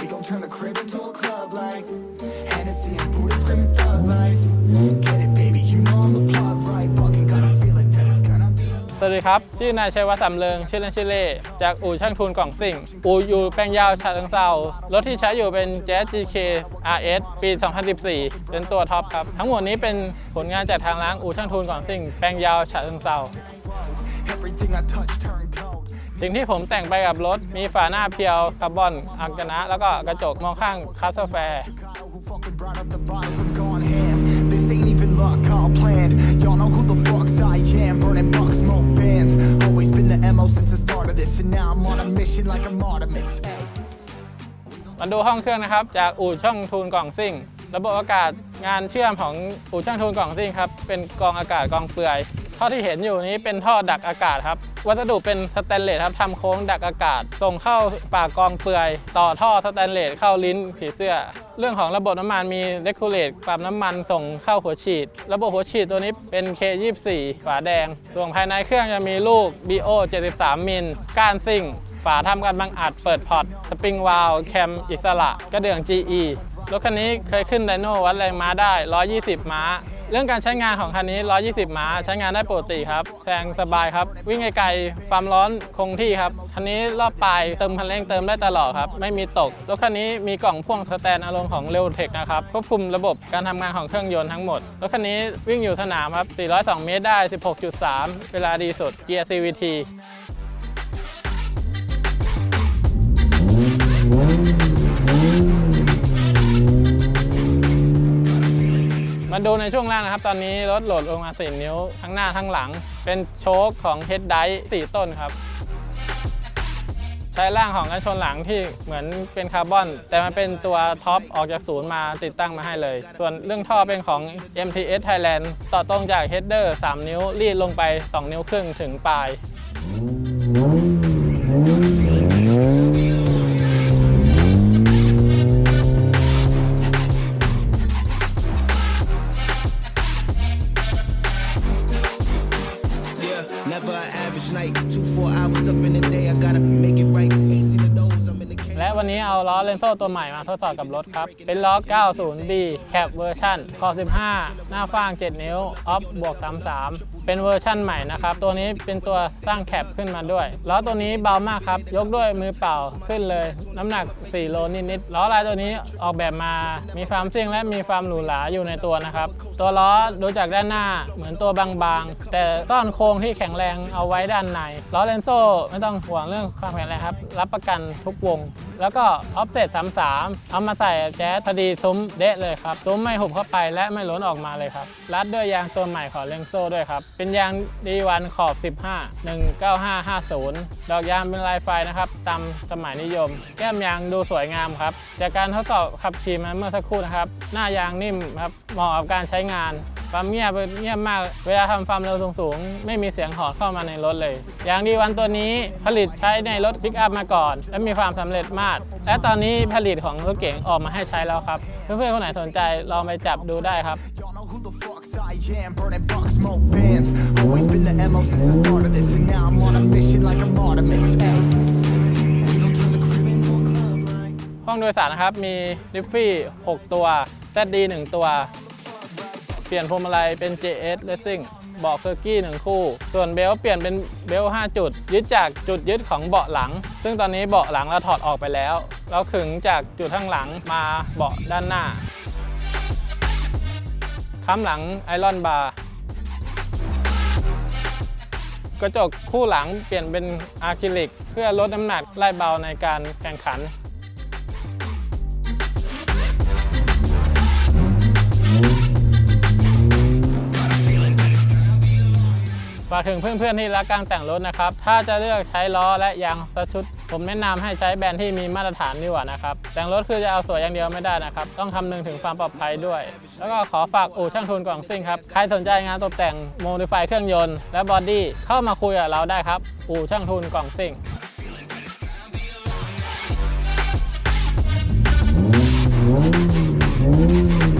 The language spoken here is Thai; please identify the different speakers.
Speaker 1: We gon' turn the crib into a club like Hennessy and Buddha screaming thug life. Get it, baby, you know I'm the plug, right? Fucking got a feeling that it's gonna be.
Speaker 2: สวัสดีครับ ชื่อนายชัยวัฒน์สำเริง ชื่อเล่นชื่อเล่ จากอู่ช่างทุนกล่องสิ่ง อู่อยู่แปลงยาวฉะเชิงเซารถที่ใช้อยู่เป็น Jazz GK RS ปี 2014 เป็นตัวท็อปครับ ทั้งหมดนี้เป็นผลงานจากทางร้านอู่ช่างทุนกล่องสิ่ง แปลงยาวฉะเชิงเซา
Speaker 1: Everything I touch turn cold.
Speaker 2: สิ่งที่ผมแต่งไปกับรถ มีฝาหน้าเพียวคาร์บอนอังกนะ แล้วก็กระจกมองข้างคัสแฟร์
Speaker 1: Kyle, who fucking brought up the bottles, I'm gone ham. This ain't even luck, all planned. Y'all know who the fucks I am. Burning bucks, smoke bands. Always been the MO since the start of this. And now I'm on a mission like I'm Artemis. Ay.
Speaker 2: มาดูห้องเครื่องนะครับ จากอู่ช่างทูนกล่องซิ่ง ระบบอากาศงานเชื่อมของอู่ช่างทูนกล่องซิ่งครับ เป็นกรองอากาศกรองเปลือย ท่อที่เห็นอยู่นี้เป็นท่อดักอากาศครับ วัสดุเป็นสแตนเลสครับทำโค้งดักอากาศ ส่งเข้าปากกองเปลือย ต่อท่อสแตนเลสเข้าลิ้นผีเสื้อ เรื่องของระบบน้ำมันมีเ e กูเลตปรับน้ำมันส่งเข้าหัวฉีด ระบบหัวฉีดตัวนี้เป็น K24 ฝาแดง ส่วนภายในเครื่องจะมีลูก BO 73 มิลก้านซิ่ง ฝาทำการบังอัดเปิดพอร์ตสปริงวาลวแคมอิสระ กระเดื่อง GE รถคันนี้เคยขึ้นไดโนวัดแรงม้าได้ 120 ม้า เรื่องการใช้งานของคันนี้ 120 ม้า ใช้งานได้ปกติครับแซงสบายครับ วิ่งไกลๆความร้อนคงที่ครับ คันนี้รอบปลายเติมคันเร่งเติมได้ตลอดครับ ไม่มีตก รถคันนี้มีกล่องพ่วงสแตนอารมณ์ของเร l เทคนะครับ ควบคุมระบบการทำงานของเครื่องยนต์ทั้งหมด รถคันนี้วิ่งอยู่สนามครับ 402 เมตรได้ 16.3 เวลาดีสุดเกียร์ CVT ดูในช่วงล่างนะครับ ตอนนี้รถโหลดลงมา4นิ้ว ทั้งหน้าทั้งหลัง เป็นโชคของเฮดได4ต้นครับ ใช้ร่างของกันชนหลังที่เหมือนเป็นคาร์บอน แต่มันเป็นตัวท็อปออกจากศูนย์มาติดตั้งมาให้เลย ส่วนเรื่องท่อเป็นของ MTS Thailand ต่อตรงจากเฮดเดอร์3นิ้วรีดลงไป 2 นิ้วครึ่งถึงปลาย
Speaker 3: Yeah, average night. Two, four hours up in the day, I gotta make it right. 18 of those, I'm in the cage.
Speaker 2: และวันนี้เอาล้อเลนโซ่ตัวใหม่มาทดสอบกับรถครับ เป็นล้อ 90B Cap เวอร์ชันขอ15 หน้าฟาง 7 นิ้ว ออฟบวก 33เป็นเวอร์ชั่นใหม่นะครับ ตัวนี้เป็นตัวสร้างแคปขึ้นมาด้วย ล้อตัวนี้เบามากครับ ยกด้วยมือเปล่าขึ้นเลย น้ำหนัก 4 โลนิดๆ ล้อลายตัวนี้ออกแบบมา มีความซิ่งและมีความหรูหราอยู่ในตัวนะครับ ตัวล้อดูจากด้านหน้าเหมือนตัวบางๆ แต่ซ่อนโครงที่แข็งแรงเอาไว้ด้านใน ล้อเลนโซ่ไม่ต้องห่วงเรื่องความแข็งแรงครับ รับประกันทุกวง แล้วก็ออฟเซต33 เอามาใส่แจ๊สพอดีซุ้มเดะเลยครับ ซุ้มไม่หุบเข้าไปและไม่ล้นออกมาเลยครับ รัดด้วยยางตัวใหม่ของเลนโซ่ด้วยครับเป็นยางดีวันขอบ 15 19550 ดอกยางเป็นลายไฟนะครับ ตามสมัยนิยม แก้มยางดูสวยงามครับ จากการทดสอบขับขี่มาเมื่อสักครู่นะครับ หน้ายางนิ่มครับ เหมาะกับการใช้งานความเงียบเงียบมาก เวลาทำความเร็วสูงๆ ไม่มีเสียงหอนเข้ามาในรถเลย อย่างดีวันตัวนี้ผลิตใช้ในรถปิกอัพมาก่อน และมีความสำเร็จมาก และตอนนี้ผลิตของรถเก๋งออกมาให้ใช้แล้วครับ เพื่อนๆคนไหนสนใจลองไปจับดูได้ครับ
Speaker 1: who the fucks I am. Burning buck smoke bands. Always been the MO since the start of this. And now I'm on a mission like I'm Artemis. Ay. We gon' turn the crib into a club like.
Speaker 2: ห้องโดยสารนะครับ มีลิฟฟี่ 6 ตัว ZD 1 ตัว เปลี่ยนพวงมาลัยเป็น JS Racing เบาะเคอร์กี้ 1 คู่ ส่วนเบลต์เปลี่ยนเป็นเบลต์5จุด ยึดจากจุดยึดของเบาะหลัง ซึ่งตอนนี้เบาะหลังเราถอดออกไปแล้ว เราขึงจากจุดข้างหลังมาเบาะด้านหน้า ค้ำหลังไอรอนบาร์กระจกคู่หลังเปลี่ยนเป็นอะคริลิก เพื่อลดน้ำหนักไล่เบาในการแข่งขัน ฝากถึงเพื่อนๆที่รักการแต่งรถนะครับ ถ้าจะเลือกใช้ล้อและยางสักชุด ผมแนะนำให้ใช้แบรนด์ที่มีมาตรฐานดีกว่านะครับ แต่งรถคือจะเอาสวยอย่างเดียวไม่ได้นะครับ ต้องคำนึงถึงความปลอดภัยด้วย แล้วก็ขอฝากอู่ช่างทุนกล่องซิ่งครับ ใครสนใจงานตกแต่งโมดิฟายเครื่องยนต์และบอดี้เข้ามาคุยกับเราได้ครับ อู่ช่างทุนกล่องซิ่ง Ooh.